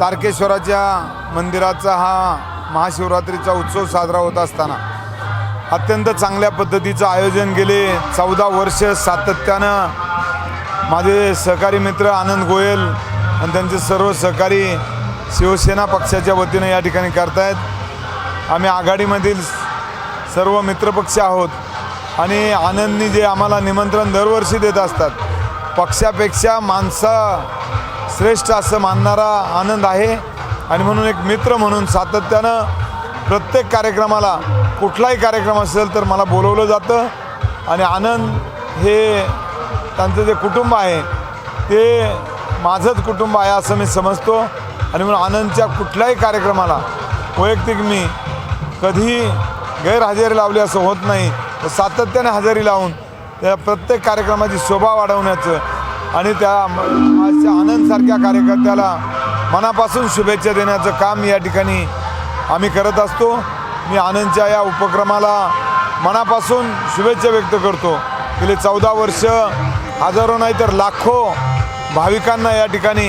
तारकेश्वराच्या मंदिराचा हा महाशिवरात्रीचा उत्सव साजरा होत असताना अत्यंत चांगल्या पद्धतीचं आयोजन गेले चौदा वर्ष सातत्यानं माझे सहकारी मित्र आनंद गोयल आणि त्यांचे सर्व सहकारी शिवसेना पक्षाच्या वतीनं या ठिकाणी करतायत. आम्ही आघाडीमधील सर्व मित्रपक्ष आहोत आणि आनंदनी जे आम्हाला निमंत्रण दरवर्षी देत असतात पक्षापेक्षा माणसं श्रेष्ठ असं मानणारा आनंद आहे. आणि म्हणून एक मित्र म्हणून सातत्यानं प्रत्येक कार्यक्रमाला कुठलाही कार्यक्रम असेल तर मला बोलवलं जातं. आणि आनंद हे त्यांचं जे कुटुंब आहे ते माझंच कुटुंब आहे असं मी समजतो. आणि म्हणून आनंदच्या कुठल्याही कार्यक्रमाला वैयक्तिक मी कधी गैरहजेरी लावली असं होत नाही. तर सातत्याने हजेरी लावून त्या प्रत्येक कार्यक्रमाची शोभा वाढवण्याचं आणि त्या आजच्या आनंदसारख्या कार्यकर्त्याला मनापासून शुभेच्छा देण्याचं काम या ठिकाणी आम्ही करत असतो. मी आनंदच्या या उपक्रमाला मनापासून शुभेच्छा व्यक्त करतो. गेले चौदा वर्ष हजारो नाही तर लाखो भाविकांना या ठिकाणी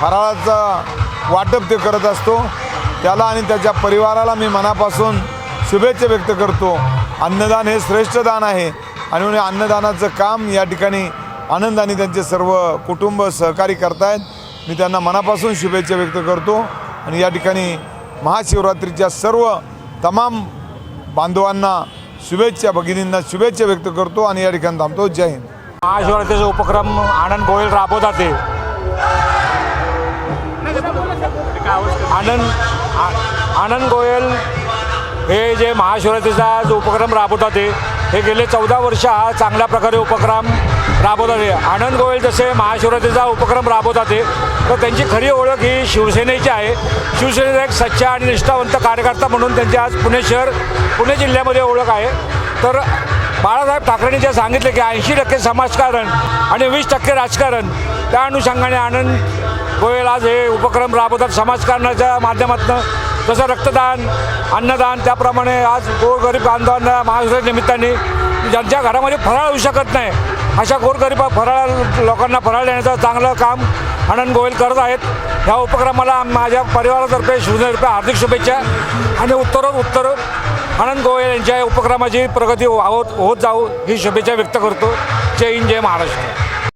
फराळाचं वाटप ते करत असतो. त्याला आणि त्याच्या परिवाराला मी मनापासून शुभेच्छा व्यक्त करतो. अन्नदान हे श्रेष्ठ दान आहे. आणि अन्नदानाचं काम या ठिकाणी आनंद आणि त्यांचे सर्व कुटुंब सहकारी करतायत. मी त्यांना मनापासून शुभेच्छा व्यक्त करतो आणि या ठिकाणी महाशिवरात्रीच्या सर्व तमाम बांधवांना शुभेच्छा भगिनींना शुभेच्छा व्यक्त करतो आणि या ठिकाणी थांबतो. जय हिंद. महाशिवरात्रीचा उपक्रम आनंद गोयल राबवतात आनंद आ- आनंद गोयल हे जे महाशिवरात्रीचा जो उपक्रम राबवतात ते हे गेले चौदा वर्ष हा चांगल्या प्रकारे उपक्रम राबवतात. आनंद गोयल जसे महाशिवरात्रीचा उपक्रम राबवतात तर त्यांची खरी ओळख ही शिवसेनेची आहे. शिवसेनेचा एक सच्चा आणि निष्ठावंत कार्यकर्ता म्हणून त्यांची आज पुणे शहर पुणे जिल्ह्यामध्ये ओळख आहे. तर बाळासाहेब ठाकरेंनी जे सांगितले की ऐंशी टक्के समाजकारण आणि वीस टक्के राजकारण त्या अनुषंगाने आनंद गोयल आज हे उपक्रम राबवतात समाजकारणाच्या माध्यमातून. जसं रक्तदान अन्नदान त्याप्रमाणे आज गोरगरीब बांधवांना महाराष्ट्राच्या निमित्ताने ज्यांच्या घरामध्ये फराळ होऊ शकत नाही अशा गोरगरीब फराळ लोकांना फराळ देण्याचं चांगलं काम आनंद गोयल करत आहेत. ह्या उपक्रमाला माझ्या परिवारातर्फे शिवसेनेतर्फे हार्दिक शुभेच्छा आणि उत्तर उत्तर. आनंद गोयल यांच्या उपक्रमाची प्रगती हो-, होत होत जाऊ ही शुभेच्छा व्यक्त करतो. जय हिंद जय महाराष्ट्र.